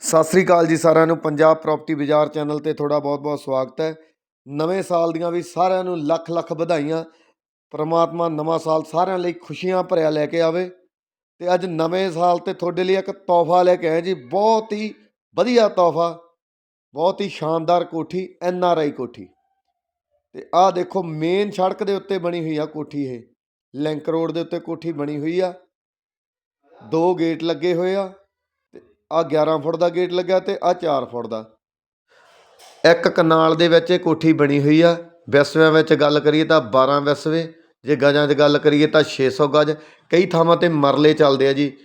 ਸਤਿ ਸ੍ਰੀ ਅਕਾਲ ਜੀ ਸਾਰਿਆਂ ਨੂੰ। ਪੰਜਾਬ ਪ੍ਰਾਪਰਟੀ ਬਾਜ਼ਾਰ ਚੈਨਲ ਤੇ ਤੁਹਾਡਾ ਬਹੁਤ-ਬਹੁਤ ਸਵਾਗਤ ਹੈ। ਨਵੇਂ ਸਾਲ ਦੀਆਂ ਵੀ ਸਾਰਿਆਂ ਨੂੰ ਲੱਖ ਲੱਖ ਵਧਾਈਆਂ। ਪ੍ਰਮਾਤਮਾ ਨਵਾਂ ਸਾਲ ਸਾਰਿਆਂ ਲਈ ਖੁਸ਼ੀਆਂ ਭਰਿਆ ਲੈ ਕੇ ਆਵੇ। ਤੇ ਅੱਜ ਨਵੇਂ ਸਾਲ ਤੇ ਤੁਹਾਡੇ ਲਈ ਇੱਕ ਤੋਹਫਾ ਲੈ ਕੇ ਆਏ ਜੀ। ਬਹੁਤ ਹੀ ਵਧੀਆ ਤੋਹਫਾ। ਬਹੁਤ ਹੀ ਸ਼ਾਨਦਾਰ ਕੋਠੀ, ਐਨ ਆਰ ਆਈ ਕੋਠੀ। ਤੇ ਆਹ ਦੇਖੋ ਮੇਨ ਸੜਕ ਦੇ ਉੱਤੇ ਬਣੀ ਹੋਈ ਆ ਕੋਠੀ ਇਹ। ਲਿੰਕ ਰੋਡ ਦੇ ਉੱਤੇ ਕੋਠੀ ਬਣੀ ਹੋਈ ਆ। ਦੋ ਗੇਟ ਲੱਗੇ ਹੋਏ ਆ। ਆ 11 ਫੁੱਟ ਦਾ ਗੇਟ ਲੱਗਾ ਤੇ ਆ 4 ਫੁੱਟ ਦਾ। ਇੱਕ ਕਨਾਲ ਦੇ ਵਿੱਚ ਇਹ ਕੋਠੀ ਬਣੀ ਹੋਈ ਆ। ਵਿਸਵਿਆਂ ਵਿੱਚ ਗੱਲ ਕਰੀਏ ਤਾਂ 12 ਵਿਸਵੇ। ਜੇ ਗਜਾਂ 'ਚ ਗੱਲ ਕਰੀਏ ਤਾਂ 600 ਗਜ। ਕਈ ਥਾਵਾਂ ਤੇ ਮਰਲੇ ਚੱਲਦੇ ਆ ਜੀ।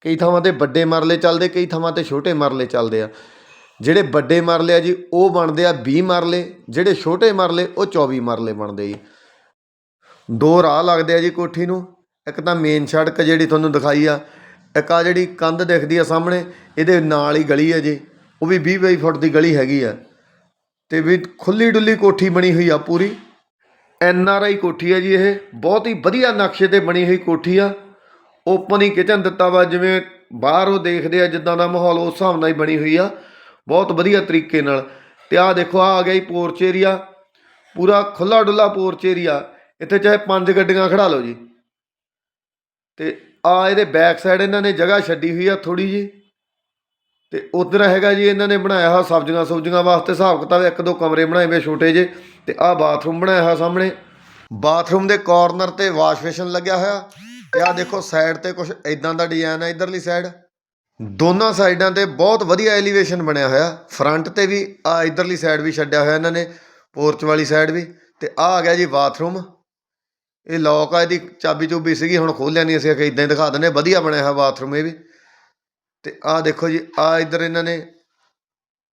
ਕਈ ਥਾਵਾਂ ਤੇ ਵੱਡੇ ਮਰਲੇ ਚੱਲਦੇ, ਕਈ ਥਾਵਾਂ ਤੇ ਛੋਟੇ ਮਰਲੇ ਚੱਲਦੇ ਆ। ਜਿਹੜੇ ਵੱਡੇ ਮਰਲੇ ਆ ਜੀ, ਉਹ ਬਣਦੇ ਆ 20 ਮਰਲੇ। ਜਿਹੜੇ ਛੋਟੇ ਮਰਲੇ, ਉਹ 24 ਮਰਲੇ ਬਣਦੇ ਜੀ। ਦੋ ਰਾਹ ਲੱਗਦੇ ਆ ਜੀ ਕੋਠੀ ਨੂੰ। ਇੱਕ ਤਾਂ ਮੇਨ ਸੜਕ ਜਿਹੜੀ ਤੁਹਾਨੂੰ ਦਿਖਾਈ ਆ ਇੱਕ ਆ ਜਿਹੜੀ ਕੰਧ ਦਿਖਦੀ ਆ ਸਾਹਮਣੇ, ਇਹਦੇ ਨਾਲ ਹੀ ਗਲੀ ਹੈ ਜੀ। ਉਹ ਵੀ 20 22 ਫੁੱਟ ਦੀ ਗਲੀ ਹੈਗੀ ਆ। ਤੇ ਵੀ ਖੁੱਲੀ ਡੁੱਲੀ ਕੋਠੀ ਬਣੀ ਹੋਈ ਆ ਪੂਰੀ। ਐਨ ਆਰ ਆਈ ਕੋਠੀ ਹੈ ਜੀ ਇਹ। ਬਹੁਤ ਹੀ ਵਧੀਆ ਨਕਸ਼ੇ ਤੇ ਬਣੀ ਹੋਈ ਕੋਠੀ ਆ। ਓਪਨ ਹੀ ਕਿਚਨ ਦਿੱਤਾ ਵਾ, ਜਿਵੇਂ ਬਾਹਰ ਉਹ ਦੇਖਦੇ ਆ ਜਿੱਦਾਂ ਦਾ ਮਾਹੌਲ, ਉਸ ਹਿਸਾਬ ਨਾਲ ਹੀ ਬਣੀ ਹੋਈ ਆ। ਬਹੁਤ ਵਧੀਆ ਤਰੀਕੇ ਨਾਲ। ਤੇ ਆਹ ਦੇਖੋ ਆ ਆ ਗਿਆ ਜੀ ਪੋਰਚ ਏਰੀਆ ਪੂਰਾ ਖੁੱਲਾ ਡੁੱਲਾ ਪੋਰਚ ਏਰੀਆ ਇੱਥੇ ਚਾਹੇ ਪੰਜ ਗੱਡੀਆਂ ਖੜਾ ਲਓ ਜੀ। ਤੇ ਆ ਇਹਦੇ ਬੈਕ ਸਾਈਡ ਇਹਨਾਂ ਨੇ ਜਗ੍ਹਾ ਛੱਡੀ ਹੋਈ ਆ ਥੋੜੀ ਜੀ ਤੇ ਉਧਰ ਹੈਗਾ ਜੀ ਇਹਨਾਂ ਨੇ ਬਣਾਇਆ ਹੋਇਆ ਸਬਜ਼ੀਆਂ, ਸੁਬਜ਼ੀਆਂ ਵਾਸਤੇ ਹਿਸਾਬ ਕਿਤਾਬ, ਇੱਕ ਦੋ ਕਮਰੇ ਬਣਾਏ ਹੋਏ ਛੋਟੇ ਜੇ ਤੇ ਆਹ ਬਾਥਰੂਮ ਬਣਾਇਆ ਹੋਇਆ ਸਾਹਮਣੇ। ਬਾਥਰੂਮ ਦੇ ਕਾਰਨਰ ਤੇ ਵਾਸ਼ ਬੇਸਿਨ ਲੱਗਿਆ ਹੋਇਆ ਤੇ ਆਹ ਦੇਖੋ ਸਾਈਡ ਤੇ ਕੁਝ ਇਦਾਂ ਦਾ ਡਿਜ਼ਾਈਨ ਹੈ ਇਧਰਲੀ ਸਾਈਡ ਦੋਨਾਂ ਸਾਈਡਾਂ ਤੇ ਬਹੁਤ ਵਧੀਆ ਐਲੀਵੇਸ਼ਨ ਬਣਿਆ ਹੋਇਆ। ਫਰੰਟ ਤੇ ਵੀ ਆ ਇਧਰਲੀ ਸਾਈਡ ਵੀ ਛੱਡਿਆ ਹੋਇਆ ਇਹਨਾਂ ਨੇ ਪੋਰਚ ਵਾਲੀ ਸਾਈਡ ਵੀ। ਤੇ ਆ ਆ ਗਿਆ ਜੀ ਬਾਥਰੂਮ ਇਹ ਲੋਕ ਆ, ਇਹਦੀ ਚਾਬੀ ਚੁਬੀ ਸੀਗੀ, ਹੁਣ ਖੋਲਿਆ ਨਹੀਂ ਅਸੀਂ ਕਿ ਇਦਾਂ ਹੀ ਦਿਖਾ ਦਿੰਦੇ ਵਧੀਆ ਬਣਿਆ ਹੋਇਆ ਬਾਥਰੂਮ ਇਹ ਵੀ। ਤੇ ਆਹ ਦੇਖੋ ਜੀ ਆ ਇੱਧਰ ਇਹਨਾਂ ਨੇ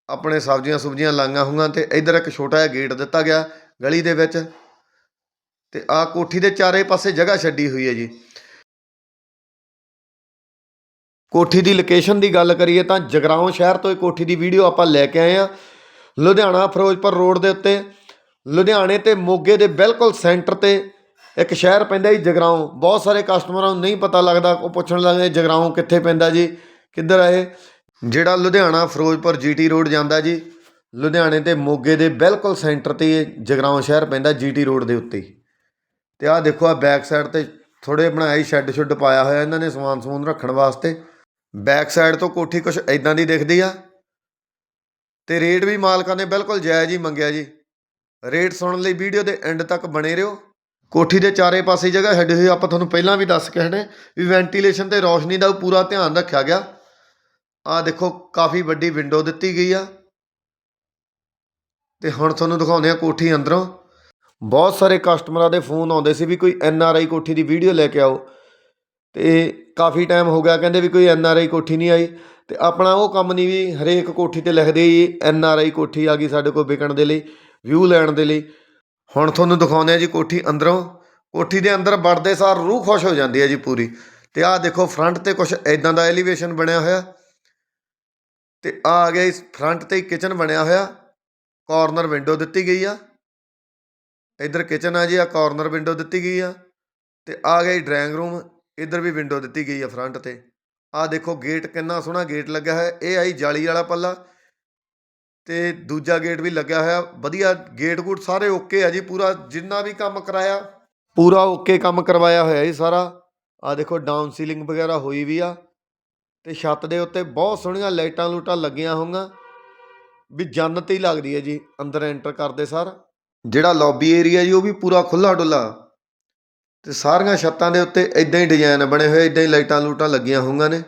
ਆਪਣੇ ਸਬਜ਼ੀਆਂ ਸੁਬਜ਼ੀਆਂ ਲਾਈਆਂ ਹੋਈਆਂ ਤੇ ਇੱਧਰ ਇੱਕ ਛੋਟਾ ਜਿਹਾ ਗੇਟ ਦਿੱਤਾ ਗਿਆ ਗਲੀ ਦੇ ਵਿੱਚ। ਤੇ ਆਹ ਕੋਠੀ ਦੇ ਚਾਰੇ ਪਾਸੇ ਜਗ੍ਹਾ ਛੱਡੀ ਹੋਈ ਹੈ ਜੀ। ਕੋਠੀ ਦੀ ਲੋਕੇਸ਼ਨ ਦੀ ਗੱਲ ਕਰੀਏ ਤਾਂ ਜਗਰਾਉਂ ਸ਼ਹਿਰ ਤੋਂ ਇਹ ਕੋਠੀ ਦੀ ਵੀਡੀਓ ਆਪਾਂ ਲੈ ਕੇ ਆਏ ਆ ਲੁਧਿਆਣਾ ਫਿਰੋਜ਼ਪੁਰ ਰੋਡ ਦੇ ਉੱਤੇ। ਲੁਧਿਆਣੇ ਤੇ ਮੋਗੇ ਦੇ ਬਿਲਕੁਲ ਸੈਂਟਰ ਤੇ ਇੱਕ ਸ਼ਹਿਰ ਪੈਂਦਾ ਜੀ, ਜਗਰਾਉਂ। ਬਹੁਤ ਸਾਰੇ ਕਸਟਮਰਾਂ ਨੂੰ ਨਹੀਂ ਪਤਾ ਲੱਗਦਾ, ਉਹ ਪੁੱਛਣ ਲੱਗਦੇ ਜਗਰਾਉਂ ਕਿੱਥੇ ਪੈਂਦਾ ਜੀ, ਕਿੱਧਰ ਆ ਇਹ? ਜਿਹੜਾ ਲੁਧਿਆਣਾ ਫਿਰੋਜ਼ਪੁਰ ਜੀਟੀ ਰੋਡ ਜਾਂਦਾ ਜੀ, ਲੁਧਿਆਣੇ ਤੇ ਮੋਗੇ ਦੇ ਬਿਲਕੁਲ ਸੈਂਟਰ ਤੇ ਇਹ ਜਗਰਾਉਂ ਸ਼ਹਿਰ ਪੈਂਦਾ ਜੀਟੀ ਰੋਡ ਦੇ ਉੱਤੇ। ਹੀ। ਤੇ ਆਹ ਦੇਖੋ ਆ ਬੈਕ ਸਾਈਡ ਤੇ ਥੋੜੇ ਬਣਾਏ ਸ਼ੈੱਡ ਸ਼ੁੱਡ ਪਾਇਆ ਹੋਇਆ ਇਹਨਾਂ ਨੇ ਸਮਾਨ ਸਮੂਨ ਰੱਖਣ ਵਾਸਤੇ। ਬੈਕ ਸਾਈਡ ਤੋਂ ਕੋਠੀ ਕੁਝ ਇਦਾਂ ਦੀ ਦਿਖਦੀ ਆ। ਤੇ ਰੇਟ ਵੀ ਮਾਲਕਾਂ ਨੇ ਬਿਲਕੁਲ ਜਾਇਜ਼ ਹੀ ਮੰਗਿਆ ਜੀ। ਰੇਟ ਸੁਣਨ ਲਈ ਵੀਡੀਓ ਦੇ ਐਂਡ ਤੱਕ ਬਣੇ ਰਹੋ। ਕੋਠੀ ਦੇ ਚਾਰੇ ਪਾਸੇ ਜਗ੍ਹਾ ਛੱਡੀ ਹੋਈ ਆਪਾਂ ਤੁਹਾਨੂੰ ਪਹਿਲਾਂ ਵੀ ਦੱਸ ਕੇ ਹਟੇ। ਵੀ ਵੈਂਟੀਲੇਸ਼ਨ ਤੇ ਰੌਸ਼ਨੀ ਦਾ ਪੂਰਾ ਧਿਆਨ ਰੱਖਿਆ ਗਿਆ। ਆਹ ਦੇਖੋ, ਕਾਫੀ ਵੱਡੀ ਵਿੰਡੋ ਦਿੱਤੀ ਗਈ ਆ। ਤੇ ਹੁਣ ਤੁਹਾਨੂੰ ਦਿਖਾਉਂਦੇ ਆ ਕੋਠੀ ਅੰਦਰੋਂ। ਬਹੁਤ ਸਾਰੇ ਕਸਟਮਰਾਂ ਦੇ ਫੋਨ ਆਉਂਦੇ ਸੀ ਵੀ ਕੋਈ ਐਨ ਆਰ ਆਈ ਕੋਠੀ ਦੀ ਵੀਡੀਓ ਲੈ ਕੇ ਆਓ। ਤੇ ਕਾਫੀ ਟਾਈਮ ਹੋ ਗਿਆ, ਕਹਿੰਦੇ ਵੀ ਕੋਈ ਐਨ ਆਰ ਆਈ ਕੋਠੀ ਨਹੀਂ ਆਈ। ਤੇ ਆਪਣਾ ਉਹ ਕੰਮ ਨਹੀਂ ਵੀ ਹਰੇਕ ਕੋਠੀ ਤੇ ਲਿਖਦੇ ਹੀ ਐਨ ਆਰ ਆਈ ਕੋਠੀ ਆ ਗਈ ਸਾਡੇ ਕੋਲ ਵਿਕਣ ਦੇ ਲਈ ਵਿਊ ਲੈਣ ਦੇ ਲਈ। ਹੁਣ ਤੁਹਾਨੂੰ ਦਿਖਾਉਂਦੇ ਆ ਜੀ ਕੋਠੀ ਅੰਦਰੋਂ। ਕੋਠੀ ਦੇ ਅੰਦਰ ਵੜਦੇ ਸਾਰ ਰੂਹ ਖੁਸ਼ ਹੋ ਜਾਂਦੀ ਹੈ ਜੀ ਪੂਰੀ। ਤੇ ਆਹ ਦੇਖੋ ਫਰੰਟ ਤੇ ਕੁਝ ਐਦਾਂ ਦਾ ਐਲੀਵੇਸ਼ਨ ਬਣਿਆ ਹੋਇਆ। ਤੇ ਆ ਆ ਗਿਆ ਇਸ ਫਰੰਟ ਤੇ ਕਿਚਨ ਬਣਿਆ ਹੋਇਆ। ਕਾਰਨਰ ਵਿੰਡੋ ਦਿੱਤੀ ਗਈ ਆ। ਇਧਰ ਕਿਚਨ ਆ ਜੀ ਆ ਕਾਰਨਰ ਵਿੰਡੋ ਦਿੱਤੀ ਗਈ ਆ। ਤੇ ਆ ਗਿਆ ਡਰਾਇੰਗ ਰੂਮ ਇਧਰ ਵੀ ਵਿੰਡੋ ਦਿੱਤੀ ਗਈ ਆ ਫਰੰਟ ਤੇ। ਆ ਦੇਖੋ ਗੇਟ ਕਿੰਨਾ ਸੋਹਣਾ ਗੇਟ ਲੱਗਿਆ ਹੋਇਆ। ਇਹ ਆਈ ਜਾਲੀ ਵਾਲਾ ਪੱਲਾ। ਅਤੇ ਦੂਜਾ ਗੇਟ ਵੀ ਲੱਗਿਆ ਹੋਇਆ। ਵਧੀਆ ਗੇਟ ਗੂਟ ਸਾਰੇ ਓਕੇ ਆ ਜੀ, ਪੂਰਾ ਜਿੰਨਾ ਵੀ ਕੰਮ ਕਰਾਇਆ, ਪੂਰਾ ਓਕੇ ਕੰਮ ਕਰਵਾਇਆ ਹੋਇਆ ਜੀ ਸਾਰਾ। ਆ ਦੇਖੋ ਡਾਊਨ ਸੀਲਿੰਗ ਵਗੈਰਾ ਹੋਈ ਵੀ ਆ ਤੇ ਛੱਤ ਦੇ ਉੱਤੇ ਬਹੁਤ ਸੋਹਣੀਆਂ ਲਾਈਟਾਂ ਲੂਟਾਂ ਲੱਗੀਆਂ ਹੋਈਆਂ। ਵੀ ਜੰਨਤ ਹੀ ਲੱਗਦੀ ਹੈ ਜੀ, ਅੰਦਰ ਐਂਟਰ ਕਰਦੇ ਸਾਰ। ਜਿਹੜਾ ਲੌਬੀ ਏਰੀਆ ਜੀ, ਉਹ ਵੀ ਪੂਰਾ ਖੁੱਲਾ ਡੁੱਲਾ ਤੇ ਸਾਰੀਆਂ ਛੱਤਾਂ ਦੇ ਉੱਤੇ ਇਦਾਂ ਹੀ ਡਿਜ਼ਾਈਨ ਬਣੇ ਹੋਏ ਇਦਾਂ ਹੀ ਲਾਈਟਾਂ ਲੂਟਾਂ ਲੱਗੀਆਂ ਹੋਈਆਂ ਨੇ।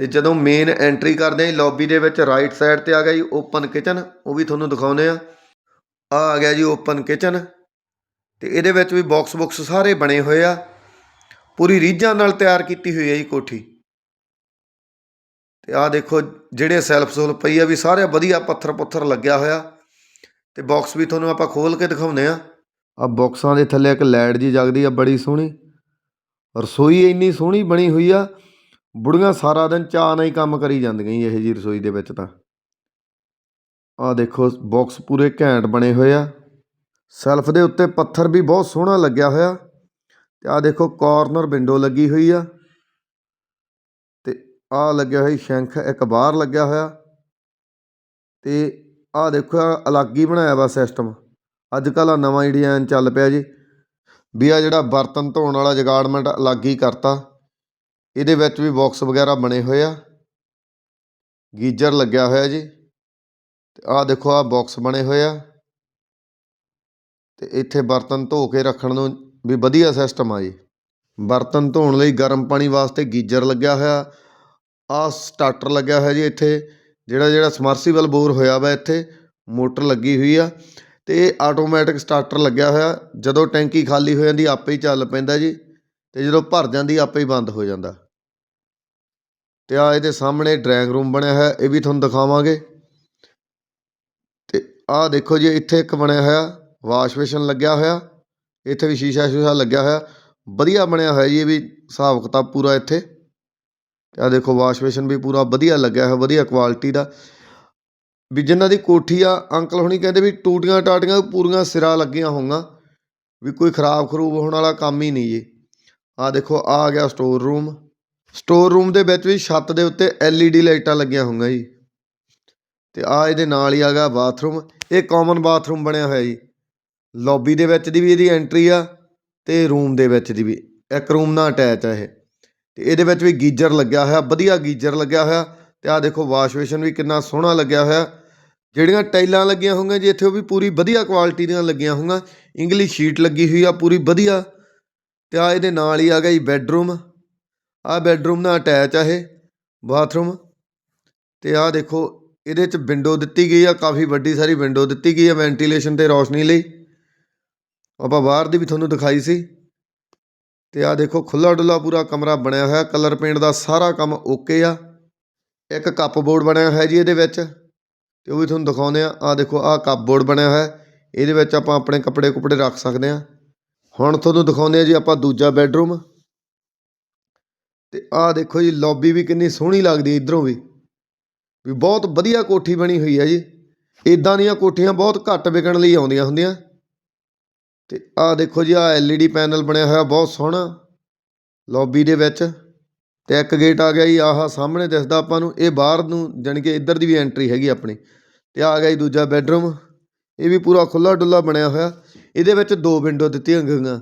ਅਤੇ ਜਦੋਂ ਮੇਨ ਐਂਟਰੀ ਕਰਦੇ ਹਾਂ ਜੀ ਲੌਬੀ ਦੇ ਵਿੱਚ ਰਾਈਟ ਸਾਈਡ ਤੇ ਆ ਗਿਆ ਜੀ ਓਪਨ ਕਿਚਨ ਉਹ ਵੀ ਤੁਹਾਨੂੰ ਦਿਖਾਉਂਦੇ ਆ ਆ ਆ ਗਿਆ ਜੀ ਓਪਨ ਕਿਚਨ ਤੇ ਇਹਦੇ ਵਿੱਚ ਵੀ ਬਾਕਸ ਬੁਕਸ ਸਾਰੇ ਬਣੇ ਹੋਏ ਆ। ਪੂਰੀ ਰੀਝਾਂ ਨਾਲ ਤਿਆਰ ਕੀਤੀ ਹੋਈ ਹੈ ਜੀ ਕੋਠੀ। ਤੇ ਆਹ ਦੇਖੋ ਜਿਹੜੇ ਸੈਲਫ ਸੂਲ ਪਈ ਆ ਵੀ ਸਾਰੇ ਵਧੀਆ ਪੱਥਰ ਪੁੱਥਰ ਲੱਗਿਆ ਹੋਇਆ। ਤੇ ਬਾਕਸ ਵੀ ਤੁਹਾਨੂੰ ਆਪਾਂ ਖੋਲ ਕੇ ਦਿਖਾਉਂਦੇ ਆ ਆ ਬਾਕਸਾਂ ਦੇ ਥੱਲੇ ਇੱਕ ਲਾਈਟ ਜੀ ਜਗਦੀ ਆ, ਬੜੀ ਸੋਹਣੀ। ਰਸੋਈ ਇੰਨੀ ਸੋਹਣੀ ਬਣੀ ਹੋਈ ਆ। ਬੁੜੀਆਂ ਸਾਰਾ ਦਿਨ ਚਾਅ ਨਾਲ ਹੀ ਕੰਮ ਕਰੀ ਜਾਂਦੀਆਂ ਜੀ, ਇਹੋ ਜਿਹੀ ਰਸੋਈ ਦੇ ਵਿੱਚ ਤਾਂ। ਆਹ ਦੇਖੋ ਬਾਕਸ ਪੂਰੇ ਘੈਂਟ ਬਣੇ ਹੋਏ ਆ। ਸੈਲਫ ਦੇ ਉੱਤੇ ਪੱਥਰ ਵੀ ਬਹੁਤ ਸੋਹਣਾ ਲੱਗਿਆ ਹੋਇਆ। ਤੇ ਆਹ ਦੇਖੋ ਕਾਰਨਰ ਵਿੰਡੋ ਲੱਗੀ ਹੋਈ ਆ। ਤੇ ਆਹ ਲੱਗਿਆ ਹੋਇਆ ਜੀ ਸ਼ੰਖ, ਇੱਕ ਬਾਹਰ ਲੱਗਿਆ ਹੋਇਆ। ਤੇ ਆਹ ਦੇਖੋ, ਆਹ ਅਲੱਗ ਹੀ ਬਣਾਇਆ ਵਾ ਸਿਸਟਮ ਅੱਜ ਕੱਲ੍ਹ ਆ ਨਵਾਂ ਹੀ ਡਿਜ਼ਾਈਨ ਚੱਲ ਪਿਆ ਜੀ। ਵੀ ਆ ਜਿਹੜਾ ਬਰਤਨ ਧੋਣ ਵਾਲਾ ਜਗਾੜਮੈਂਟ ਅਲੱਗ ਹੀ ਕਰਤਾ। ਇਹਦੇ ਵਿੱਚ ਵੀ ਬਾਕਸ ਵਗੈਰਾ ਬਣੇ ਹੋਏ ਆ। ਗੀਜ਼ਰ ਲੱਗਿਆ ਹੋਇਆ ਜੀ। ਤੇ ਆਹ ਦੇਖੋ, ਆਹ ਬਾਕਸ ਬਣੇ ਹੋਏ ਆ। ਤੇ ਇੱਥੇ ਬਰਤਨ ਧੋ ਕੇ ਰੱਖਣ ਨੂੰ ਵੀ ਵਧੀਆ ਸਿਸਟਮ ਆ ਜੀ। ਬਰਤਨ ਧੋਣ ਲਈ ਗਰਮ ਪਾਣੀ ਵਾਸਤੇ ਗੀਜ਼ਰ ਲੱਗਿਆ ਹੋਇਆ। ਆਹ ਸਟਾਰਟਰ ਲੱਗਿਆ ਹੋਇਆ ਜੀ ਇੱਥੇ। ਜਿਹੜਾ ਜਿਹੜਾ ਸਮਰਸੀਬਲ ਬੋਰ ਹੋਇਆ ਵਾ ਇੱਥੇ, ਮੋਟਰ ਲੱਗੀ ਹੋਈ ਆ। ਤੇ ਇਹ ਆਟੋਮੈਟਿਕ ਸਟਾਰਟਰ ਲੱਗਿਆ ਹੋਇਆ। ਜਦੋਂ ਟੈਂਕੀ ਖਾਲੀ ਹੋ ਜਾਂਦੀ, ਆਪੇ ਹੀ ਚੱਲ ਪੈਂਦਾ ਜੀ। ਅਤੇ ਜਦੋਂ ਭਰ ਜਾਂਦੀ, ਆਪੇ ਹੀ ਬੰਦ ਹੋ ਜਾਂਦਾ। ਅਤੇ ਆਹ ਇਹਦੇ ਸਾਹਮਣੇ ਡਰਾਇੰਗ ਰੂਮ ਬਣਿਆ ਹੋਇਆ, ਇਹ ਵੀ ਤੁਹਾਨੂੰ ਦਿਖਾਵਾਂਗੇ। ਅਤੇ ਆਹ ਦੇਖੋ ਜੀ, ਇੱਥੇ ਇੱਕ ਬਣਿਆ ਹੋਇਆ, ਵਾਸ਼ ਬੇਸ਼ਨ ਲੱਗਿਆ ਹੋਇਆ, ਇੱਥੇ ਵੀ ਸ਼ੀਸ਼ਾ ਸ਼ੂਸ਼ਾ ਲੱਗਿਆ ਹੋਇਆ। ਵਧੀਆ ਬਣਿਆ ਹੋਇਆ ਜੀ, ਇਹ ਵੀ ਹਿਸਾਬ ਕਿਤਾਬ ਪੂਰਾ ਇੱਥੇ। ਤੇ ਆਹ ਦੇਖੋ, ਵਾਸ਼ ਬੇਸ਼ਨ ਵੀ ਪੂਰਾ ਵਧੀਆ ਲੱਗਿਆ ਹੋਇਆ, ਵਧੀਆ ਕੁਆਲਿਟੀ ਦਾ। ਵੀ ਜਿਨ੍ਹਾਂ ਦੀ ਕੋਠੀ ਆ, ਅੰਕਲ ਹੁਣੀ ਕਹਿੰਦੇ ਵੀ ਟੂਟੀਆਂ ਟਾਟੀਆਂ ਪੂਰੀਆਂ ਸਿਰਾ ਲੱਗੀਆਂ ਹੋਊਗਾ ਵੀ ਕੋਈ ਖਰਾਬ ਖਰੂਬ ਹੋਣ ਵਾਲਾ ਕੰਮ ਹੀ ਨਹੀਂ ਜੀ। ਆਹ ਦੇਖੋ, ਆਹ ਆ ਗਿਆ ਸਟੋਰ ਰੂਮ ਸਟੋਰ ਰੂਮ ਦੇ ਵਿੱਚ ਵੀ ਛੱਤ ਦੇ ਉੱਤੇ LED ਲਾਈਟਾਂ ਲੱਗੀਆਂ ਹੋਈਆਂ ਜੀ। ਤੇ ਆ ਇਹਦੇ ਨਾਲ ਹੀ ਆ ਗਿਆ ਬਾਥਰੂਮ ਇਹ ਕਾਮਨ ਬਾਥਰੂਮ ਬਣਿਆ ਹੋਇਆ ਜੀ। ਲੌਬੀ ਦੇ ਵਿੱਚ ਦੀ ਵੀ ਇਹਦੀ ਐਂਟਰੀ ਆ ਤੇ ਰੂਮ ਦੇ ਵਿੱਚ ਦੀ ਵੀ। ਇੱਕ ਰੂਮ ਨਾਲ ਅਟੈਚ ਆ ਇਹ। ਤੇ ਇਹਦੇ ਵਿੱਚ ਵੀ ਗੀਜ਼ਰ ਲੱਗਿਆ ਹੋਇਆ, ਵਧੀਆ ਗੀਜ਼ਰ ਲੱਗਿਆ ਹੋਇਆ। ਤੇ ਆ ਦੇਖੋ ਵਾਸ਼ ਬੇਸ਼ਨ ਵੀ ਕਿੰਨਾ ਸੋਹਣਾ ਲੱਗਿਆ ਹੋਇਆ। ਜਿਹੜੀਆਂ ਟਾਈਲਾਂ ਲੱਗੀਆਂ ਹੋਈਆਂ ਜੀ, ਇੱਥੇ ਉਹ ਵੀ ਪੂਰੀ ਵਧੀਆ ਕੁਆਲਿਟੀ ਦੀਆਂ ਲੱਗੀਆਂ ਹੋਈਆਂ। ਇੰਗਲਿਸ਼ ਸ਼ੀਟ ਲੱਗੀ ਹੋਈ ਆ, ਪੂਰੀ ਵਧੀਆ। ਅਤੇ ਆਹ ਇਹਦੇ ਨਾਲ ਹੀ ਆ ਗਿਆ ਜੀ ਬੈੱਡਰੂਮ। ਆਹ ਬੈਡਰੂਮ ਨਾਲ ਅਟੈਚ ਆ ਇਹ, ਬਾਥਰੂਮ। ਅਤੇ ਆਹ ਦੇਖੋ, ਇਹਦੇ ਚ ਵਿੰਡੋ ਦਿੱਤੀ ਗਈ ਆ, ਕਾਫੀ ਵੱਡੀ ਸਾਰੀ ਵਿੰਡੋ ਦਿੱਤੀ ਗਈ ਆ ਵੈਂਟੀਲੇਸ਼ਨ ਤੇ ਰੋਸ਼ਨੀ ਲਈ। ਆਪਾਂ ਬਾਹਰ ਦੀ ਵੀ ਤੁਹਾਨੂੰ ਦਿਖਾਈ ਸੀ। ਅਤੇ ਆਹ ਦੇਖੋ ਖੁੱਲ੍ਹਾ ਡੁੱਲਾ ਪੂਰਾ ਕਮਰਾ ਬਣਿਆ ਹੋਇਆ ਕਲਰ ਪੇਂਟ ਦਾ ਸਾਰਾ ਕੰਮ ਓਕੇ ਆ। ਇੱਕ ਕੱਪ ਬੋਰਡ ਬਣਿਆ ਹੋਇਆ ਜੀ ਇਹਦੇ ਵਿੱਚ ਅਤੇ ਉਹ ਵੀ ਤੁਹਾਨੂੰ ਦਿਖਾਉਂਦੇ ਆ। ਆਹ ਦੇਖੋ, ਆਹ ਕੱਪ ਬੋਰਡ ਬਣਿਆ ਹੋਇਆ, ਇਹਦੇ ਵਿੱਚ ਆਪਾਂ ਆਪਣੇ ਕੱਪੜੇ ਕੁਪੜੇ ਰੱਖ ਸਕਦੇ ਹਾਂ ਹੁਣ ਤੁਹਾਨੂੰ ਦਿਖਾਉਂਦੇ ਆ ਜੀ ਆਪਾਂ ਦੂਜਾ ਬੈੱਡਰੂਮ। ਤੇ ਆਹ ਦੇਖੋ ਜੀ ਲੌਬੀ ਵੀ ਕਿੰਨੀ ਸੋਹਣੀ ਲੱਗਦੀ ਇਧਰੋਂ ਵੀ। ਵੀ ਬਹੁਤ ਵਧੀਆ ਕੋਠੀ ਬਣੀ ਹੋਈ ਹੈ ਜੀ। ਇਦਾਂ ਦੀਆਂ ਕੋਠੀਆਂ ਬਹੁਤ ਘੱਟ ਵਿਕਣ ਲਈ ਆਉਂਦੀਆਂ ਹੁੰਦੀਆਂ। ਤੇ ਆਹ ਦੇਖੋ ਜੀ, ਆਹ LED ਪੈਨਲ ਬਣਿਆ ਹੋਇਆ, ਬਹੁਤ ਸੋਹਣਾ। ਲੌਬੀ ਦੇ ਵਿੱਚ ਤੇ ਇੱਕ ਗੇਟ ਆ ਗਿਆ ਜੀ, ਆਹ ਸਾਹਮਣੇ ਦਿਸਦਾ ਆਪਾਂ ਨੂੰ। ਇਹ ਬਾਹਰ ਨੂੰ ਜਾਣੀ ਕਿ ਇੱਧਰ ਦੀ ਵੀ ਐਂਟਰੀ ਹੈਗੀ ਆਪਣੀ। ਤੇ ਆ ਗਿਆ ਜੀ ਦੂਜਾ ਬੈੱਡਰੂਮ। ਇਹ ਵੀ ਪੂਰਾ ਖੁੱਲਾ ਡੁੱਲਾ ਬਣਿਆ ਹੋਇਆ। ਇਹਦੇ ਵਿੱਚ ਦੋ ਵਿੰਡੋ ਦਿੱਤੀਆਂ ਗਈਆਂ।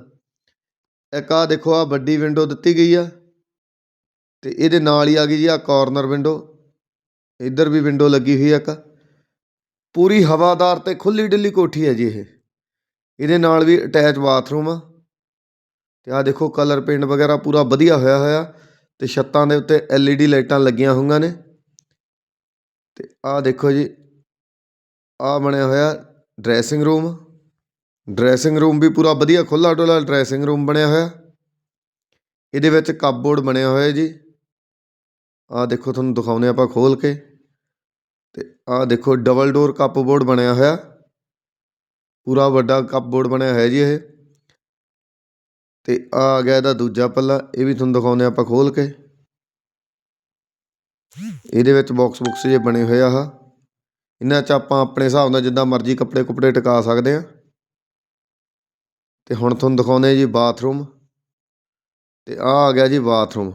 ਇੱਕ ਆਹ ਦੇਖੋ, ਆਹ ਵੱਡੀ ਵਿੰਡੋ ਦਿੱਤੀ ਗਈ ਆ ਅਤੇ ਇਹਦੇ ਨਾਲ ਹੀ ਆ ਗਈ ਜੀ ਆਹ ਕੋਰਨਰ ਵਿੰਡੋ ਇੱਧਰ ਵੀ ਵਿੰਡੋ ਲੱਗੀ ਹੋਈ ਆ ਇੱਕ। ਪੂਰੀ ਹਵਾਦਾਰ ਅਤੇ ਖੁੱਲੀ ਡੁੱਲੀ ਕੋਠੀ ਹੈ ਜੀ ਇਹ। ਇਹਦੇ ਨਾਲ ਵੀ ਅਟੈਚ ਬਾਥਰੂਮ ਆ। ਤੇ ਆਹ ਦੇਖੋ ਕਲਰ ਪੇਂਟ ਵਗੈਰਾ ਪੂਰਾ ਵਧੀਆ ਹੋਇਆ ਹੋਇਆ। ਤੇ ਛੱਤਾਂ ਦੇ ਉੱਤੇ LED ਲਾਈਟਾਂ ਲੱਗੀਆਂ ਹੋਈਆਂ ਨੇ। ਤੇ ਆਹ ਦੇਖੋ ਜੀ, ਆਹ ਬਣਿਆ ਹੋਇਆ ਡਰੈਸਿੰਗ ਰੂਮ ਡਰੈਸਿੰਗ ਰੂਮ ਵੀ ਪੂਰਾ ਵਧੀਆ ਖੁੱਲਾ ਡੁੱਲਾ ਡਰੈਸਿੰਗ ਰੂਮ ਬਣਿਆ ਹੋਇਆ। ਇਹਦੇ ਵਿੱਚ ਕਪਬੋਰਡ ਬਣਿਆ ਹੋਇਆ ਜੀ। ਆ ਦੇਖੋ ਤੁਹਾਨੂੰ ਦਿਖਾਉਂਦੇ ਆਪਾਂ ਖੋਲ ਕੇ। ਤੇ ਆ ਦੇਖੋ ਡਬਲ ਡੋਰ ਕਪਬੋਰਡ ਬਣਿਆ ਹੋਇਆ। ਪੂਰਾ ਵੱਡਾ ਕਪਬੋਰਡ ਬਣਿਆ ਹੋਇਆ ਜੀ ਇਹ। ਤੇ ਆ ਆ ਗਿਆ ਇਹਦਾ ਦੂਜਾ ਪੱਲਾ, ਇਹ ਵੀ ਤੁਹਾਨੂੰ ਦਿਖਾਉਂਦੇ ਆਪਾਂ ਖੋਲ ਕੇ। ਇਹਦੇ ਵਿੱਚ ਬਾਕਸ ਬੁਕਸ ਜੇ ਬਣੇ ਹੋਏ ਆ ਇਹਨਾਂ 'ਚ ਆਪਾਂ ਆਪਣੇ ਹਿਸਾਬ ਨਾਲ ਜਿੱਦਾਂ ਮਰਜ਼ੀ ਕੱਪੜੇ ਕੁਪੜੇ ਟਿਕਾ ਸਕਦੇ ਆ ਅਤੇ ਹੁਣ ਤੁਹਾਨੂੰ ਦਿਖਾਉਂਦੇ ਜੀ ਬਾਥਰੂਮ। ਅਤੇ ਆਹ ਆ ਗਿਆ ਜੀ ਬਾਥਰੂਮ।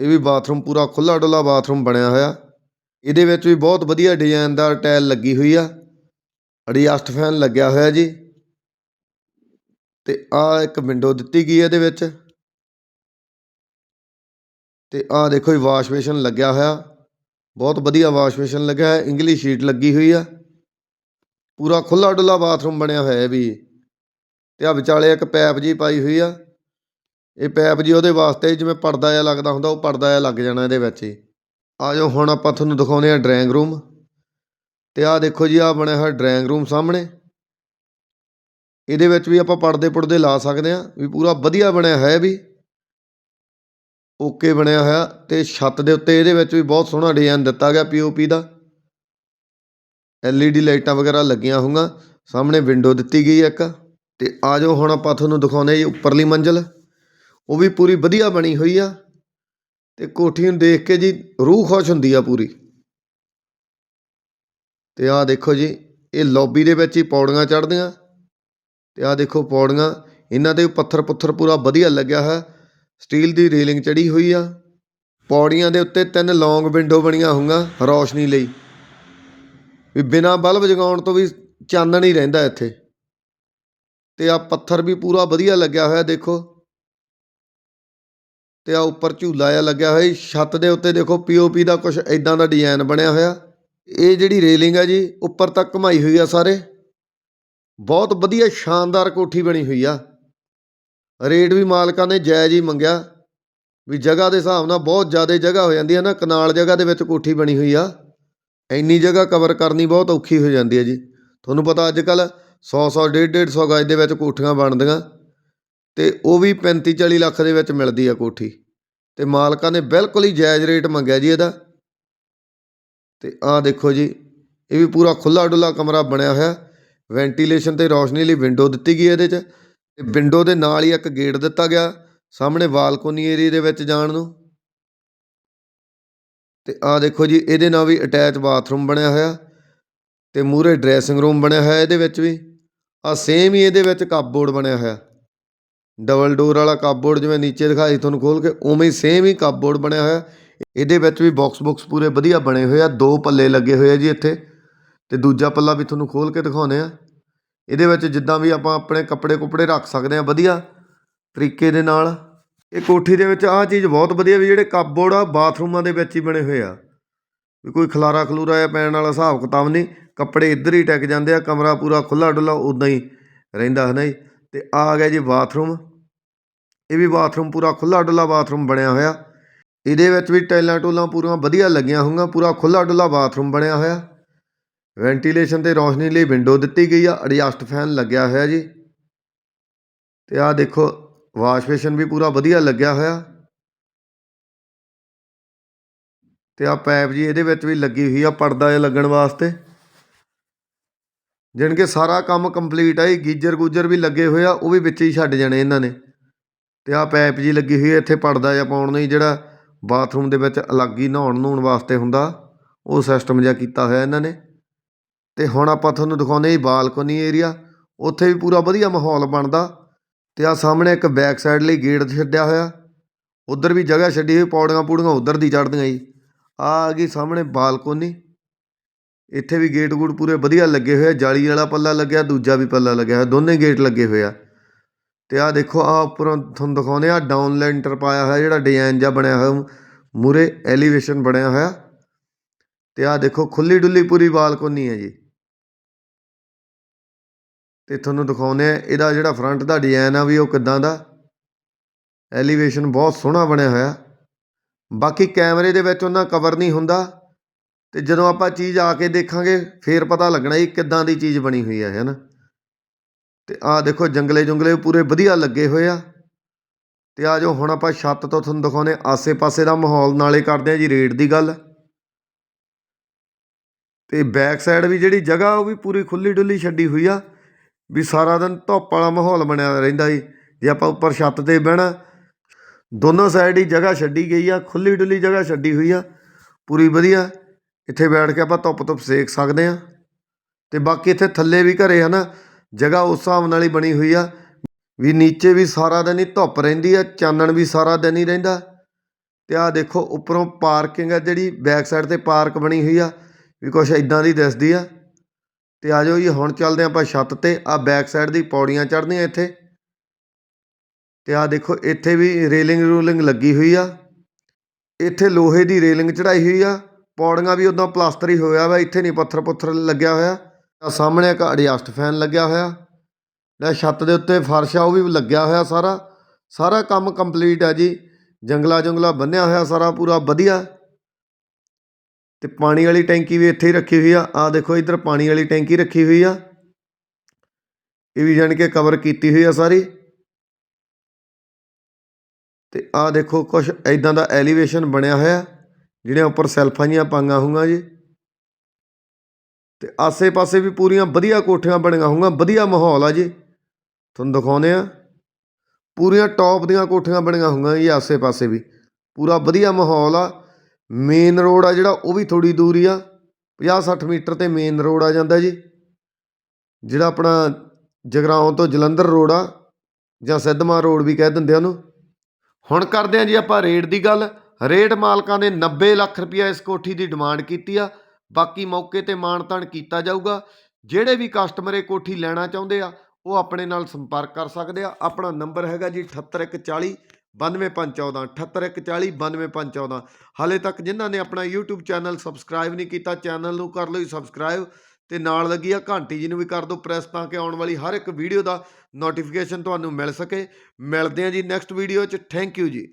ਇਹ ਵੀ ਬਾਥਰੂਮ ਪੂਰਾ ਖੁੱਲਾ ਡੁੱਲਾ ਬਾਥਰੂਮ ਬਣਿਆ ਹੋਇਆ। ਇਹਦੇ ਵਿੱਚ ਵੀ ਬਹੁਤ ਵਧੀਆ ਡਿਜ਼ਾਈਨਦਾਰ ਟਾਇਲ ਲੱਗੀ ਹੋਈ ਆ। ਐਡਜਸਟ ਫੈਨ ਲੱਗਿਆ ਹੋਇਆ ਜੀ। ਤੇ ਆ ਇੱਕ ਵਿੰਡੋ ਦਿੱਤੀ ਗਈ ਇਹਦੇ ਵਿੱਚ। ਤੇ ਆ ਦੇਖੋ ਜੀ ਵਾਸ਼ ਬੇਸ਼ਨ ਲੱਗਿਆ ਹੋਇਆ। ਬਹੁਤ ਵਧੀਆ ਵਾਸ਼ ਬੇਸ਼ਨ ਲੱਗਿਆ ਹੈ ਇੰਗਲਿਸ਼ ਸ਼ੀਟ ਲੱਗੀ ਹੋਈ ਆ। ਪੂਰਾ ਖੁੱਲਾ ਡੁੱਲਾ ਬਾਥਰੂਮ ਬਣਿਆ ਹੋਇਆ ਵੀ। ਤੇ ਆ ਵਿਚਾਲੇ ਇੱਕ ਪੈਪ ਜੀ ਪਾਈ ਹੋਈ ਆ। ਇਹ ਪੈਪ ਜੀ ਉਹਦੇ ਵਾਸਤੇ ਜਿਵੇਂ ਪਰਦਾ ਜਿਹਾ ਲੱਗਦਾ ਹੁੰਦਾ, ਉਹ ਪਰਦਾ ਜਿਹਾ ਲੱਗ ਜਾਣਾ ਇਹਦੇ ਵਿੱਚ ਹੀ। ਆ ਜਾਓ, ਹੁਣ ਆਪਾਂ ਤੁਹਾਨੂੰ ਦਿਖਾਉਂਦੇ ਆ ਡਰਾਇੰਗ ਰੂਮ। ਤੇ ਆਹ ਦੇਖੋ ਜੀ ਆ ਬਣਿਆ ਹੋਇਆ ਡਰਾਇੰਗ ਰੂਮ ਸਾਹਮਣੇ। ਇਹਦੇ ਵਿੱਚ ਵੀ ਆਪਾਂ ਪਰਦੇ ਪੁਰਦੇ ਲਾ ਸਕਦੇ ਆ ਵੀ ਪੂਰਾ ਵਧੀਆ ਬਣਿਆ ਹੈ ਵੀ। ਓਕੇ ਬਣਿਆ ਹੋਇਆ ਤੇ ਛੱਤ ਦੇ ਉੱਤੇ ਇਹਦੇ ਵਿੱਚ ਵੀ ਬਹੁਤ ਸੋਹਣਾ ਡਿਜ਼ਾਈਨ ਦਿੱਤਾ ਗਿਆ ਪੀਓਪੀ ਦਾ। LED ਲਾਈਟਾਂ ਵਗੈਰਾ ਲੱਗੀਆਂ ਹੋਈਆਂ ਸਾਹਮਣੇ ਵਿੰਡੋ ਦਿੱਤੀ ਗਈ ਇੱਕ। ਤੇ ਆ ਜਾਓ, ਹੁਣ ਆਪਾਂ ਤੁਹਾਨੂੰ ਦਿਖਾਉਂਦੇ ਜੀ ਉੱਪਰਲੀ ਮੰਜ਼ਿਲ। ਉਹ ਵੀ ਪੂਰੀ ਵਧੀਆ ਬਣੀ ਹੋਈ ਆ। ਤੇ ਕੋਠੀ ਨੂੰ ਦੇਖ ਕੇ ਜੀ ਰੂਹ ਖੁਸ਼ ਹੁੰਦੀ ਆ ਪੂਰੀ। ਤੇ ਆਹ ਦੇਖੋ ਜੀ, ਇਹ ਲੌਬੀ ਦੇ ਵਿੱਚ ਹੀ ਪੌੜੀਆਂ ਚੜ੍ਹਦੀਆਂ। ਤੇ ਆਹ ਦੇਖੋ ਪੌੜੀਆਂ, ਇਹਨਾਂ ਦੇ ਪੱਥਰ ਪੁੱਥਰ ਪੂਰਾ ਵਧੀਆ ਲੱਗਿਆ ਹੈ ਸਟੀਲ ਦੀ ਰੇਲਿੰਗ ਚੜ੍ਹੀ ਹੋਈ ਆ। ਪੌੜੀਆਂ ਦੇ ਉੱਤੇ ਤਿੰਨ ਲੌਂਗ ਵਿੰਡੋ ਬਣੀਆਂ ਹੋਈਆਂ ਰੌਸ਼ਨੀ ਲਈ। ਵੀ ਬਿਨਾਂ ਬਲਬ ਜਗਾਉਣ ਤੋਂ ਵੀ ਚਾਨਣ ਹੀ ਰਹਿੰਦਾ ਇੱਥੇ। ਤੇ ਆ ਪੱਥਰ ਵੀ ਪੂਰਾ ਵਧੀਆ ਲੱਗਿਆ ਹੋਇਆ, ਦੇਖੋ। ਤੇ ਆ ਉੱਪਰ ਝੂਲਾ ਜਿਹਾ ਲੱਗਿਆ ਹੋਇਆ ਛੱਤ ਦੇ ਉੱਤੇ ਦੇਖੋ ਪੀਓਪੀ ਦਾ ਕੁਝ ਇਦਾਂ ਦਾ ਡਿਜ਼ਾਈਨ ਬਣਿਆ ਹੋਇਆ। ਇਹ ਜਿਹੜੀ ਰੇਲਿੰਗ ਹੈ ਜੀ, ਉੱਪਰ ਤੱਕ ਘਮਾਈ ਹੋਈ ਆ ਸਾਰੇ। ਬਹੁਤ ਵਧੀਆ ਸ਼ਾਨਦਾਰ ਕੋਠੀ ਬਣੀ ਹੋਈ ਆ। ਰੇਟ ਵੀ ਮਾਲਕਾਂ ਨੇ ਜਾਇਜ਼ ਹੀ ਮੰਗਿਆ। ਵੀ ਜਗ੍ਹਾ ਦੇ ਹਿਸਾਬ ਨਾਲ ਬਹੁਤ ਜ਼ਿਆਦਾ ਜਗ੍ਹਾ ਹੋ ਜਾਂਦੀ ਹੈ ਨਾ, ਕਨਾਲ ਜਗ੍ਹਾ ਦੇ ਵਿੱਚ ਕੋਠੀ ਬਣੀ ਹੋਈ ਆ। ਇੰਨੀ ਜਗ੍ਹਾ ਕਵਰ ਕਰਨੀ ਬਹੁਤ ਔਖੀ ਹੋ ਜਾਂਦੀ ਹੈ ਜੀ। ਤੁਹਾਨੂੰ ਪਤਾ ਅੱਜ ਕੱਲ੍ਹ ਸੌ ਸੌ, ਡੇਢ ਡੇਢ ਸੌ ਗਜ ਦੇ ਵਿੱਚ ਕੋਠੀਆਂ ਬਣਦੀਆਂ ਅਤੇ ਉਹ ਵੀ 35 40 ਲੱਖ ਦੇ ਵਿੱਚ ਮਿਲਦੀ ਆ ਕੋਠੀ। ਅਤੇ ਮਾਲਕਾਂ ਨੇ ਬਿਲਕੁਲ ਹੀ ਜਾਇਜ਼ ਰੇਟ ਮੰਗਿਆ ਜੀ ਇਹਦਾ। ਅਤੇ ਆਹ ਦੇਖੋ ਜੀ, ਇਹ ਵੀ ਪੂਰਾ ਖੁੱਲ੍ਹਾ ਡੁੱਲਾ ਕਮਰਾ ਬਣਿਆ ਹੋਇਆ। ਵੈਂਟੀਲੇਸ਼ਨ ਅਤੇ ਰੌਸ਼ਨੀ ਲਈ ਵਿੰਡੋ ਦਿੱਤੀ ਗਈ ਇਹਦੇ 'ਚ। ਅਤੇ ਵਿੰਡੋ ਦੇ ਨਾਲ ਹੀ ਇੱਕ ਗੇਟ ਦਿੱਤਾ ਗਿਆ, ਸਾਹਮਣੇ ਬਾਲਕੋਨੀ ਏਰੀਏ ਦੇ ਵਿੱਚ ਜਾਣ ਨੂੰ। ਤੇ ਆਹ ਦੇਖੋ ਜੀ, ਇਹਦੇ ਨਾਲ ਵੀ ਅਟੈਚ ਬਾਥਰੂਮ ਬਣਿਆ ਹੋਇਆ ਤੇ ਮੂਹਰੇ ਡਰੈਸਿੰਗ ਰੂਮ ਬਣਿਆ ਹੋਇਆ ਇਹਦੇ ਵਿੱਚ ਵੀ। ਆਹ ਸੇਮ ਹੀ ਇਹਦੇ ਵਿੱਚ ਕੱਪਬੋਰਡ ਬਣਿਆ ਹੋਇਆ। ਡਬਲ ਡੋਰ ਵਾਲਾ ਕੱਪਬੋਰਡ ਜਿਵੇਂ ਨੀਚੇ ਦਿਖਾਈ ਤੁਹਾਨੂੰ ਖੋਲ ਕੇ, ਉਵੇਂ ਹੀ ਸੇਮ ਹੀ ਕੱਪਬੋਰਡ ਬਣਿਆ ਹੋਇਆ। ਇਹਦੇ ਵਿੱਚ ਵੀ ਬਾਕਸ ਬੁਕਸ ਪੂਰੇ ਵਧੀਆ ਬਣੇ ਹੋਏ ਆ, ਦੋ ਪੱਲੇ ਲੱਗੇ ਹੋਏ ਆ ਜੀ ਇੱਥੇ। ਤੇ ਦੂਜਾ ਪੱਲਾ ਵੀ ਤੁਹਾਨੂੰ ਖੋਲ ਕੇ ਦਿਖਾਉਂਦੇ ਆ। ਇਹਦੇ ਵਿੱਚ ਜਿੱਦਾਂ ਵੀ ਆਪਾਂ ਆਪਣੇ ਕੱਪੜੇ ਕੁਪੜੇ ਰੱਖ ਸਕਦੇ ਆ ਵਧੀਆ ਤਰੀਕੇ ਦੇ ਨਾਲ। ਇਹ ਕੋਠੀ ਦੇ ਵਿੱਚ ਆਹ ਚੀਜ਼ ਬਹੁਤ ਵਧੀਆ ਵੀ ਜਿਹੜੇ ਕੱਪਬੋਰਡ ਆ, ਬਾਥਰੂਮਾਂ ਦੇ ਵਿੱਚ ਹੀ ਬਣੇ ਹੋਏ ਆ। ਵੀ ਕੋਈ ਖਲਾਰਾ ਖਲੂਰਾ ਜਾਂ ਪੈਣ ਵਾਲਾ ਹਿਸਾਬ ਕਿਤਾਬ ਨਹੀਂ, ਕੱਪੜੇ ਇੱਧਰ ਹੀ ਟਿਕ ਜਾਂਦੇ ਆ, ਕਮਰਾ ਪੂਰਾ ਖੁੱਲਾ ਡੁੱਲਾ ਉਦਾਂ ਹੀ ਰਹਿੰਦਾ ਹੈ ਨਾ ਜੀ। ਤੇ ਆ ਆ ਗਿਆ ਜੀ ਬਾਥਰੂਮ। ਇਹ ਵੀ ਬਾਥਰੂਮ ਪੂਰਾ ਖੁੱਲਾ ਡੁੱਲਾ ਬਾਥਰੂਮ ਬਣਿਆ ਹੋਇਆ। ਇਹਦੇ ਵਿੱਚ ਵੀ ਟਾਈਲਾਂ ਟੂਲਾਂ ਪੂਰੀਆਂ ਵਧੀਆ ਲੱਗੀਆਂ ਹੋਈਆਂ, ਪੂਰਾ ਖੁੱਲਾ ਡੁੱਲਾ ਬਾਥਰੂਮ ਬਣਿਆ ਹੋਇਆ। ਵੈਂਟੀਲੇਸ਼ਨ ਤੇ ਰੌਸ਼ਨੀ ਲਈ ਵਿੰਡੋ ਦਿੱਤੀ ਗਈ ਆ ਐਡਜਸਟ ਫੈਨ ਲੱਗਿਆ ਹੋਇਆ ਜੀ। ਤੇ ਆਹ ਦੇਖੋ ਵਾਸ਼ ਬੇਸ਼ਨ ਵੀ ਪੂਰਾ ਵਧੀਆ ਲੱਗਿਆ ਹੋਇਆ। ਤੇ ਆ ਪਾਈਪ ਜੀ ਇਹਦੇ ਵਿੱਚ ਵੀ ਲੱਗੀ ਹੋਈ ਆ ਪਰਦਾ ਜਿਹਾ ਲੱਗਣ ਵਾਸਤੇ। ਜਾਣੀ ਕਿ ਸਾਰਾ ਕੰਮ ਕੰਪਲੀਟ ਆ, ਇਹ ਗੀਜਰ ਗੂਜਰ ਵੀ ਲੱਗੇ ਹੋਏ ਆ, ਉਹ ਵੀ ਵਿੱਚ ਹੀ ਛੱਡ ਜਾਣੇ ਇਹਨਾਂ ਨੇ। ਤੇ ਆ ਪਾਈਪ ਜੀ ਲੱਗੀ ਹੋਈ ਹੈ ਇੱਥੇ ਪਰਦਾ ਜਿਹਾ ਪਾਉਣ ਲਈ, ਜਿਹੜਾ ਬਾਥਰੂਮ ਦੇ ਵਿੱਚ ਅਲੱਗ ਹੀ ਨਹਾਉਣ ਨਹਾਉਣ ਵਾਸਤੇ ਹੁੰਦਾ। ਉਹ ਸਿਸਟਮ ਜਿਹਾ ਕੀਤਾ ਹੋਇਆ ਇਹਨਾਂ ਨੇ। ਤੇ ਹੁਣ ਆਪਾਂ ਤੁਹਾਨੂੰ ਦਿਖਾਉਂਦੇ ਹਾਂ ਬਾਲਕੋਨੀ ਏਰੀਆ ਉੱਥੇ ਵੀ ਪੂਰਾ ਵਧੀਆ ਮਾਹੌਲ ਬਣਦਾ। ਤੇ ਆ ਸਾਹਮਣੇ ਇੱਕ ਬੈਕ ਸਾਈਡ ਲਈ ਗੇਟ ਛੱਡਿਆ ਹੋਇਆ। ਉਧਰ ਵੀ ਜਗ੍ਹਾ ਛੱਡੀ ਹੋਈ, ਪੌੜੀਆਂ ਪੂੜੀਆਂ ਉਧਰ ਦੀ ਚੜ੍ਹਦੀਆਂ ਜੀ। ਆ ਆ ਗਈ ਸਾਹਮਣੇ ਬਾਲਕੋਨੀ। ਇੱਥੇ ਵੀ ਗੇਟ ਗੂਟ ਪੂਰੇ ਵਧੀਆ ਲੱਗੇ ਹੋਏ ਆ। ਜਾਲੀ ਵਾਲਾ ਪੱਲਾ ਲੱਗਿਆ, ਦੂਜਾ ਵੀ ਪੱਲਾ ਲੱਗਿਆ ਹੋਇਆ। ਦੋਨੇ ਗੇਟ ਲੱਗੇ ਹੋਏ ਆ। ਤੇ ਆ ਦੇਖੋ ਆ ਉੱਪਰੋਂ ਤੁਹਾਨੂੰ ਦਿਖਾਉਂਦੇ ਆ ਡਾਊਨ ਲੈਂਟਰ ਪਾਇਆ ਹੋਇਆ ਜਿਹੜਾ ਡਿਜ਼ਾਈਨ ਜਿਹਾ ਬਣਿਆ ਹੋਇਆ। ਮੂਰੇ ਐਲੀਵੇਸ਼ਨ ਬਣਿਆ ਹੋਇਆ। ਤੇ ਆ ਦੇਖੋ, ਖੁੱਲੀ ਡੁੱਲੀ ਪੂਰੀ ਬਾਲਕੋਨੀ ਹੈ ਜੀ। ਅਤੇ ਤੁਹਾਨੂੰ ਦਿਖਾਉਂਦੇ ਹਾਂ, ਇਹਦਾ ਜਿਹੜਾ ਫਰੰਟ ਦਾ ਡਿਜ਼ਾਇਨ ਆ ਵੀ ਉਹ ਕਿੱਦਾਂ ਦਾ। ਐਲੀਵੇਸ਼ਨ ਬਹੁਤ ਸੋਹਣਾ ਬਣਿਆ ਹੋਇਆ। ਬਾਕੀ ਕੈਮਰੇ ਦੇ ਵਿੱਚ ਉਹਨਾਂ ਕਵਰ ਨਹੀਂ ਹੁੰਦਾ। ਅਤੇ ਜਦੋਂ ਆਪਾਂ ਚੀਜ਼ ਆ ਕੇ ਦੇਖਾਂਗੇ, ਫਿਰ ਪਤਾ ਲੱਗਣਾ ਜੀ ਕਿੱਦਾਂ ਦੀ ਚੀਜ਼ ਬਣੀ ਹੋਈ ਹੈ ਹੈ ਨਾ ਅਤੇ ਆਹ ਦੇਖੋ ਜੰਗਲੇ ਜੁੰਗਲੇ ਪੂਰੇ ਵਧੀਆ ਲੱਗੇ ਹੋਏ ਆ। ਅਤੇ ਆ ਜੋ ਹੁਣ ਆਪਾਂ ਛੱਤ ਤੋਂ ਤੁਹਾਨੂੰ ਦਿਖਾਉਂਦੇ ਆਸੇ-ਪਾਸੇ ਦਾ ਮਾਹੌਲ ਨਾਲੇ ਕਰਦੇ ਆ ਜੀ ਰੇਟ ਦੀ ਗੱਲ। ਅਤੇ ਬੈਕ ਸਾਈਡ ਵੀ ਜਿਹੜੀ ਜਗ੍ਹਾ ਉਹ ਵੀ ਪੂਰੀ ਖੁੱਲੀ ਡੁੱਲੀ ਛੱਡੀ ਹੋਈ ਆ। ਵੀ ਸਾਰਾ ਦਿਨ ਧੁੱਪ ਵਾਲਾ ਮਾਹੌਲ ਬਣਿਆ ਰਹਿੰਦਾ ਜੀ ਜੇ ਆਪਾਂ ਉੱਪਰ ਛੱਤ ਤੇ ਬਹਿਣਾ, ਦੋਨੋਂ ਸਾਈਡ ਹੀ ਜਗ੍ਹਾ ਛੱਡੀ ਗਈ ਆ, ਖੁੱਲੀ ਡੁੱਲੀ ਜਗ੍ਹਾ ਛੱਡੀ ਹੋਈ ਆ। ਪੂਰੀ ਵਧੀਆ। ਇੱਥੇ ਬੈਠ ਕੇ ਆਪਾਂ ਧੁੱਪ ਧੁੱਪ ਸੇਕ ਸਕਦੇ ਆ ਤੇ ਬਾਕੀ ਇੱਥੇ ਥੱਲੇ ਵੀ ਘਰੇ ਹਨਾ, ਜਗ੍ਹਾ ਉਸ ਹਿਸਾਬ ਨਾਲ ਹੀ ਬਣੀ ਹੋਈ ਆ। ਵੀ ਨੀਚੇ ਵੀ ਸਾਰਾ ਦਿਨ ਹੀ ਧੁੱਪ ਰਹਿੰਦੀ ਆ, ਚਾਨਣ ਵੀ ਸਾਰਾ ਦਿਨ ਹੀ ਰਹਿੰਦਾ। ਤੇ ਆਹ ਦੇਖੋ, ਉੱਪਰੋਂ ਪਾਰਕਿੰਗ ਆ ਜਿਹੜੀ, ਬੈਕ ਸਾਈਡ ਤੇ ਪਾਰਕ ਬਣੀ ਹੋਈ ਆ। ਵੀ ਕੁਛ ਇਦਾਂ ਦੀ ਦਿਸਦੀ ਆ। ਅਤੇ ਆ ਜਾਓ ਜੀ, ਹੁਣ ਚੱਲਦੇ ਹਾਂ ਆਪਾਂ ਛੱਤ ਤੇ। ਆਹ ਬੈਕ ਸਾਈਡ ਦੀ ਪੌੜੀਆਂ ਚੜ੍ਹਦੀਆਂ ਇੱਥੇ। ਅਤੇ ਆਹ ਦੇਖੋ, ਇੱਥੇ ਵੀ ਰੇਲਿੰਗ ਰੂਲਿੰਗ ਲੱਗੀ ਹੋਈ ਆ। ਇੱਥੇ ਲੋਹੇ ਦੀ ਰੇਲਿੰਗ ਚੜਾਈ ਹੋਈ ਆ। ਪੌੜੀਆਂ ਵੀ ਉਦਾਂ ਪਲਾਸਟਰ ਹੀ ਹੋਇਆ ਵਾ, ਇੱਥੇ ਨਹੀਂ ਪੱਥਰ ਪੁੱਥਰ ਲੱਗਿਆ ਹੋਇਆ। ਆ ਸਾਹਮਣੇ ਇੱਕ ਐਡਜਸਟ ਫੈਨ ਲੱਗਿਆ ਹੋਇਆ। ਜਿਹੜਾ ਛੱਤ ਦੇ ਉੱਤੇ ਫਰਸ਼ ਆ, ਉਹ ਵੀ ਲੱਗਿਆ ਹੋਇਆ ਸਾਰਾ। ਸਾਰਾ ਕੰਮ ਕੰਪਲੀਟ ਆ ਜੀ। ਜੰਗਲਾ ਜੰਗਲਾ ਬੰਨਿਆ ਹੋਇਆ ਸਾਰਾ ਪੂਰਾ, ਵਧੀਆ। ਤੇ ਪਾਣੀ ਵਾਲੀ ਟੈਂਕੀ ਵੀ ਇੱਥੇ ਹੀ ਰੱਖੀ ਹੋਈ ਆ। ਆ ਦੇਖੋ, ਇੱਧਰ ਪਾਣੀ ਵਾਲੀ ਟੈਂਕੀ ਰੱਖੀ ਹੋਈ ਆ। ਇਹ ਵੀ ਜਾਣ ਕੇ ਕਵਰ ਕੀਤੀ ਹੋਈ ਆ ਸਾਰੀ। ਤੇ ਆ ਦੇਖੋ ਕੁਝ ਐਦਾਂ ਦਾ ਐਲੀਵੇਸ਼ਨ ਬਣਿਆ ਹੋਇਆ, ਜਿਹੜੀਆਂ ਉੱਪਰ ਸੈਲਫਾਂ ਜੀਆਂ ਪਾਈਆਂ ਹੋਈਆਂ ਜੀ। ਤੇ ਆਸੇ-ਪਾਸੇ ਵੀ ਪੂਰੀਆਂ ਵਧੀਆ ਕੋਠੀਆਂ ਬਣੀਆਂ ਹੋਊਗਾ ਵਧੀਆ ਮਾਹੌਲ ਆ ਜੀ। ਤੁਹਾਨੂੰ ਦਿਖਾਉਂਦੇ ਆ। ਪੂਰੀਆਂ ਟੌਪ ਦੀਆਂ ਕੋਠੀਆਂ ਬਣੀਆਂ ਹੋਈਆਂ ਜੀ ਆਸੇ-ਪਾਸੇ ਵੀ। ਪੂਰਾ ਵਧੀਆ ਮਾਹੌਲ ਆ। ਮੇਨ ਰੋਡ ਆ ਜਿਹੜਾ, ਉਹ ਵੀ ਥੋੜ੍ਹੀ ਦੂਰੀ ਆ। 50-60 ਮੀਟਰ ਤੇ ਮੇਨ ਰੋਡ ਆ ਜਾਂਦਾ ਜੀ। ਜਿਹੜਾ ਆਪਣਾ ਜਗਰਾਉਂ ਤੋਂ ਜਲੰਧਰ ਰੋਡ ਆ, ਜਾਂ ਸਿੱਧਵਾਂ ਰੋਡ ਵੀ ਕਹਿ ਦਿੰਦੇ ਆ ਉਹਨੂੰ। ਹੁਣ ਕਰਦੇ ਆ ਜੀ ਆਪਾਂ ਰੇਟ ਦੀ ਗੱਲ। ਰੇਟ ਮਾਲਕਾਂ ਨੇ 90 ਲੱਖ ਰੁਪਇਆ ਇਸ ਕੋਠੀ ਦੀ ਡਿਮਾਂਡ ਕੀਤੀ ਆ। ਬਾਕੀ ਮੌਕੇ ਤੇ ਮਾਨਤਾਨ ਕੀਤਾ ਜਾਊਗਾ। ਜਿਹੜੇ ਵੀ ਕਸਟਮਰ ਇਹ ਕੋਠੀ ਲੈਣਾ ਚਾਹੁੰਦੇ ਆ, ਉਹ ਆਪਣੇ ਨਾਲ ਸੰਪਰਕ ਕਰ ਸਕਦੇ ਆ। ਆਪਣਾ ਨੰਬਰ ਹੈਗਾ ਜੀ 78140 92514 78140 92514 ਹਾਲੇ ਤੱਕ ਜਿਨ੍ਹਾਂ ਨੇ ਆਪਣਾ YouTube ਚੈਨਲ ਸਬਸਕ੍ਰਾਈਬ ਨਹੀਂ ਕੀਤਾ ਚੈਨਲ ਨੂੰ ਕਰ ਲਓ ਜੀ ਸਬਸਕ੍ਰਾਈਬ ਤੇ ਨਾਲ ਲੱਗੀ ਆ ਘੰਟੀ ਜੀ ਨੂੰ ਵੀ ਕਰ ਦਿਓ ਪ੍ਰੈਸ ਤਾਂ ਕਿ ਆਉਣ ਵਾਲੀ ਹਰ ਇੱਕ ਵੀਡੀਓ ਦਾ ਨੋਟੀਫਿਕੇਸ਼ਨ ਤੁਹਾਨੂੰ ਮਿਲ ਸਕੇ ਮਿਲਦੇ ਆ ਜੀ ਨੈਕਸਟ ਵੀਡੀਓ 'ਚ ਥੈਂਕ ਯੂ ਜੀ